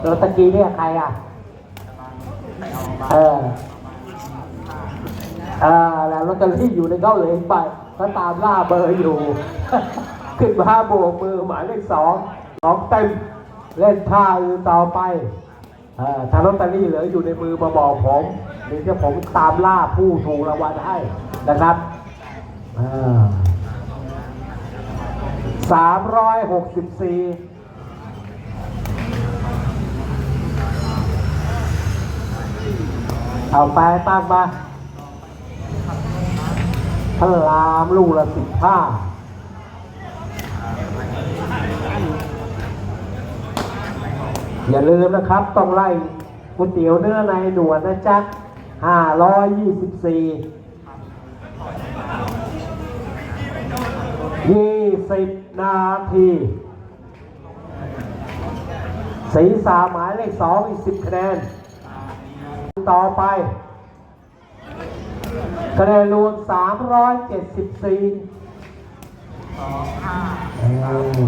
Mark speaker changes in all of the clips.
Speaker 1: แล้วตะกี้เนี่ยใครอะ เออเออแล้วลอตเตอรี่อยู่ในเก้าเหลงไปก็ตามล่าเบอร์อยู่ ขึ้นมาโบกมือหมายเลขสองสองเต็มเล่นท่าอยู่ต่อไปเออถ้าลอตเตอรี่เหลืออยู่ในมือมาบอกผมเดี๋ยวจะผมตามล่าผู้ถูกรางวัลให้นะครับสามร้อยหกสิบสี่ เอาไปตั้งมาพระรามลูกละสิบห้าอย่าลืมนะครับ ต้องไล่ก๋วยเตี๋ยวเนื้อในหนวดนะจ๊ะห้าร้อยยี่สิบสี่ยี่สิบนาที สีสามหมายเลขสองอีกสิบคะแนน ต่อไปคะแนนรวม 374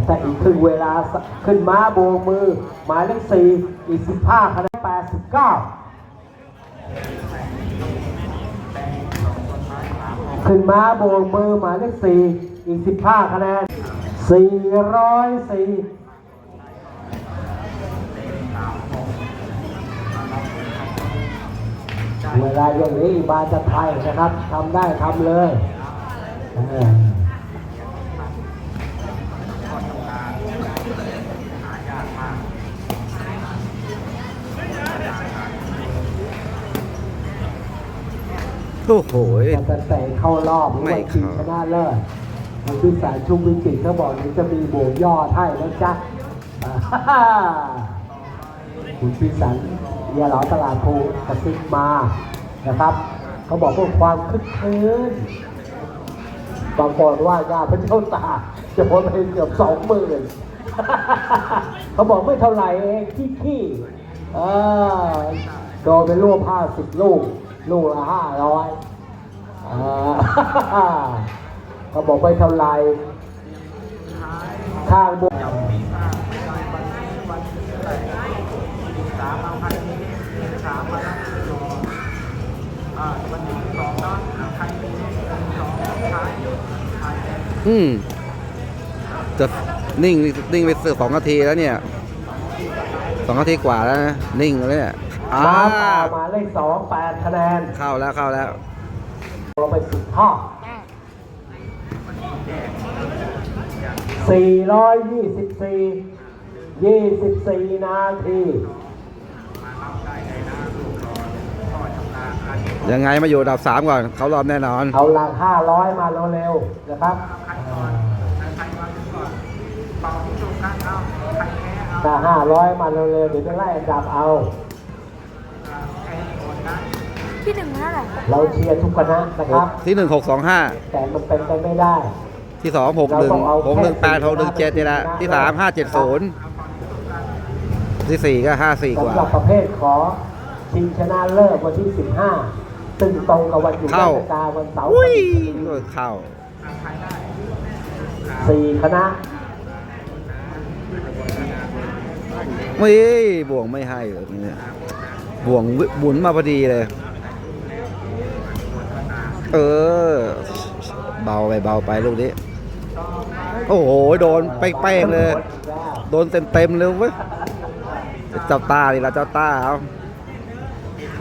Speaker 1: แต่อีกครึ่งเวลาขึ้นมาโบกมือ หมายเลขสี่อีกสิบห้าคะแนนแปดสิบเก้าขึ้นมาโบกมือ หมายเลขสี่อีกสิบห้าคะแนนสี่ร้อยสี่ เวลาอย่างนี้บาจะไทยนะครับทำได้ทำเลยเออ
Speaker 2: โอ้โห
Speaker 1: จะเตะเข้ารอบหรือ
Speaker 2: ไม่
Speaker 1: ว่าชิง
Speaker 2: เข้า
Speaker 1: ชนะเลิศมันพิสารชุมวิจิตรเขาบอกนี่จะมีโบกยอดให้นะจ๊ะอ่าฮ่าฮ่าคุณพิสัน เยาเหลาตลาดภูกระซิบมานะครับ เขาบอกว่าความคึกคืนบางคนว่าญาติพระเจ้าตาจะพ้นไปเกือบสองหมื่นเขาบอกไม่เท่าไหร่เองขี้ขี้เออโดนไปรวบห้าสิบลูก ลูกละห้าร้อยเขาบอกไม่เท่าไหร่ข้างบน
Speaker 2: อืม จะนิ่งนิ่งไปเสือสองนาทีแล้วเนี่ยสองนาทีกว่าแล้วนะนิ่งแล้วเนี่ยอ่า
Speaker 1: มาเปล่ามาเลขสองแปดคะแนน
Speaker 2: เข้าแล้วเข้าแล้ว
Speaker 1: ลงไปสิบห้าสี่ร้อยยี่สิบสี่ยี่สิบสี่นาที
Speaker 2: ยังไงมาอยู่อันดับสามก่อน เขารอบแน่นอน
Speaker 1: เอาหลักห้าร้อยมาเร็วๆนะครับ ถ้าห้าร้อยมาเร็วๆเดี๋ยวจะไล่อันดับเอา
Speaker 3: ที่หนึ่งนั่นแหละ
Speaker 1: เราเชียร์ทุกคณะนะครับ
Speaker 2: ที่หนึ่งหกสองห้า
Speaker 1: แต่มันเป็นไปไม่ได้
Speaker 2: ที่สองหกหนึ่งหกหนึ่งแปดหกหนึ่งเจ็ดนี่แหละที่สามห้าเจ็ดศูนย์ที่สี่ก็ห้าสี่กว่า
Speaker 1: สำหรับประเภทขอชิงชนะเลิศวันที่ 15ซึ่งตรงกับวันหยุด
Speaker 2: เข้า
Speaker 1: ราชการวันเสาร์
Speaker 2: อุ้ยเข้า
Speaker 1: สี่คณะ
Speaker 2: ไม่บ่วงไม่ให้เลยเนี่ยบ่วงบุนมาพอดีเลย เออ เบาไปเบาไปลูกนี้ โอ้โห โดนเป้งๆเลย โดนเต็มๆเลยเว้ยเจ้าตาดิละเจ้าตาเอา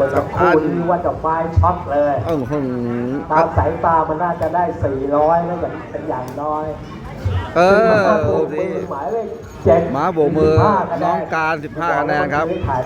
Speaker 1: คนกับคู่นี้ว่าจะไฟช็อตเลย
Speaker 2: เอ้าหึง
Speaker 1: ตามสายตามันน่าจะได้ 400แล้วอย่างเป็นอย่างน้อย
Speaker 2: เออ
Speaker 1: ซึ่งมาโบ
Speaker 2: โอ้
Speaker 1: กมื
Speaker 2: ดี
Speaker 1: อหมายเลขเจ็ด
Speaker 2: หมาโบกมือ
Speaker 1: 15คะแน้
Speaker 2: องการ 15คะแนนครับ
Speaker 1: ถ่าย